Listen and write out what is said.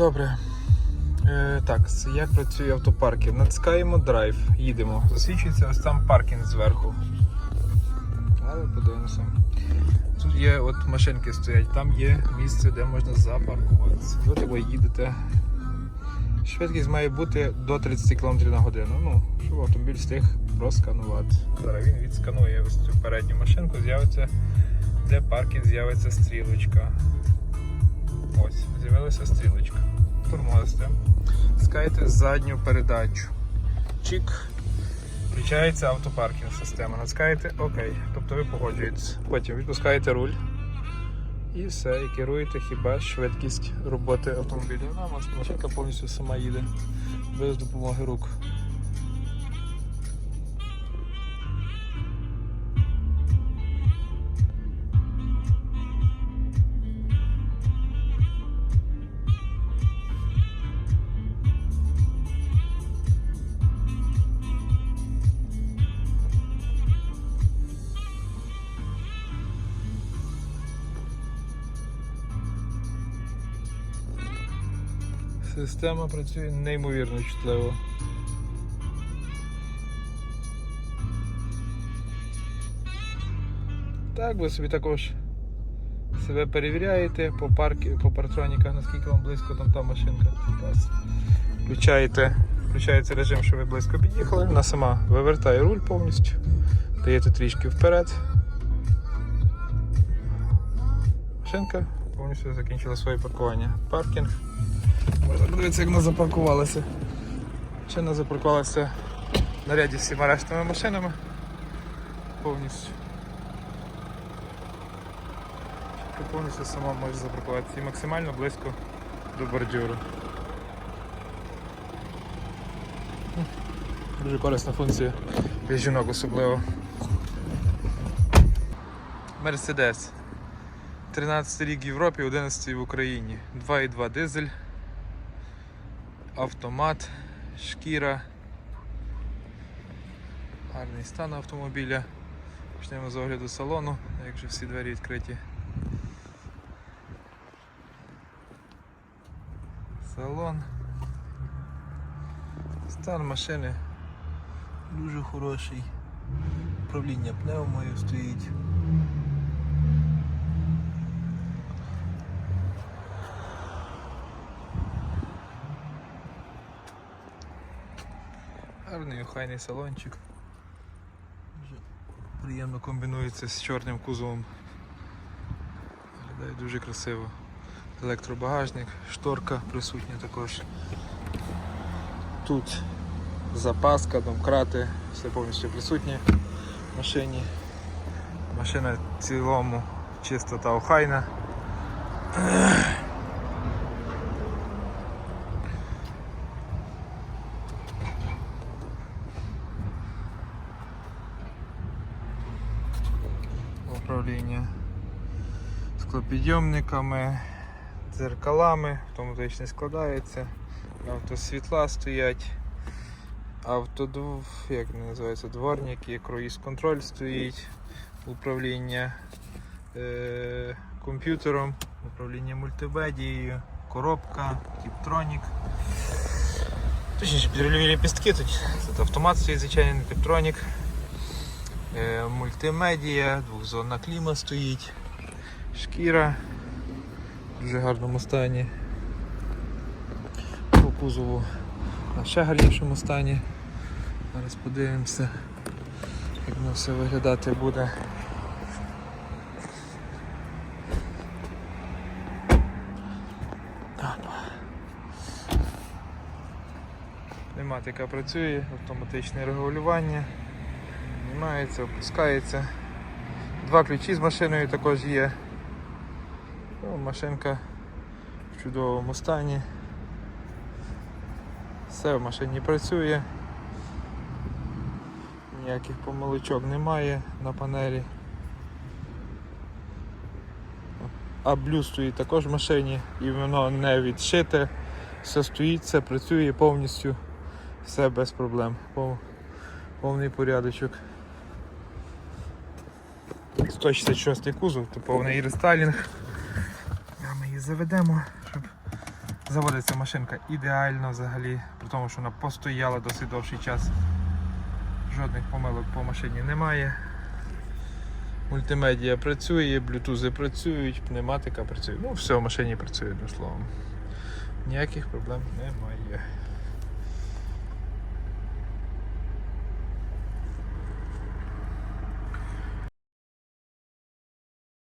Добре. Е, так, як працює автопаркінг? Натискаємо драйв, їдемо. Засвічується ось там паркінг зверху. Але подивимося. Тут є от машинки стоять, там є місце, де можна запаркуватися. Ви ви їдете. Швидкість має бути до 30 км на годину. Ну, щоб автомобіль встиг просканувати. Зараз він відсканує ось цю передню машинку, з'явиться, де паркінг з'явиться стрілочка. Ось, з'явилася стрілочка. Тормозите. Задню передачу. Чик. Включається автопаркінг система. Натискаєте ОК. Тобто ви погоджуєтесь. Потім відпускаєте руль. І все, і керуєте хіба швидкість роботи автомобіля. Вона машинка повністю сама їде без допомоги рук. Система працює неймовірно чутливо. Так, ви собі також себе перевіряєте по, парки, по партроніках, наскільки вам близько там та машинка. Включаєте, включається режим, що ви близько під'їхали. Вона сама вивертає руль повністю, даєте трішки вперед. Машинка повністю закінчила своє паркування. Паркінг. Можна подивитися, як вона запаркувалася. Ще вона запаркувалася на ряді з всіма рештами машинами. Повністю. Ти повністю сама можеш запаркуватися і максимально близько до бордюру. Дуже корисна функція для жінок особливо. Мерседес. 13 рік в Європі, 11 в Україні. 2,2 дизель автомат, шкіра. Гарний стан автомобіля. Почнемо з огляду салону, як же всі двері відкриті. Салон. Стан машини дуже хороший. Управління пневмою стоїть. Гарний охайний салончик. Дуже приємно комбінується з чорним кузовом. Виглядає дуже красиво. Електробагажник, шторка присутня також. Тут запаска, домкрати, все повністю присутнє в машині. Машина в цілому чиста та охайна. Управління склопідйомниками, дзеркалами, автоматично складається, автосвітла стоять, автодв... як вони називаються, дворники, круїз контроль стоїть, управління е... комп'ютером, управління мультимедією, коробка, тіптронік. Точніше, підрульові ліпістки тут. Автомат стоїть, звичайний типтронік. Е, мультимедія, двохзонна кліма стоїть, шкіра в дуже гарному стані. По кузову на ще гарнішому стані. Зараз подивимося, як воно все виглядати буде. Опа. Пневматика працює, автоматичне регулювання. Знімається, опускається. Два ключі з машиною також є. Ну, машинка в чудовому стані. Все в машині працює. Ніяких помилочок немає на панелі. А блю стоїть також в машині і воно не відшите. Все стоїть, все працює повністю, все без проблем. Повний порядочок. 166 кузов, то повний рестайлінг. Ми її заведемо, щоб Заводиться машинка ідеально взагалі, при тому, що вона постояла досить довший час. Жодних помилок по машині немає. Мультимедіа працює, блютузи працюють, пневматика працює. Ну, все в машині працює, одним словом. Ніяких проблем немає.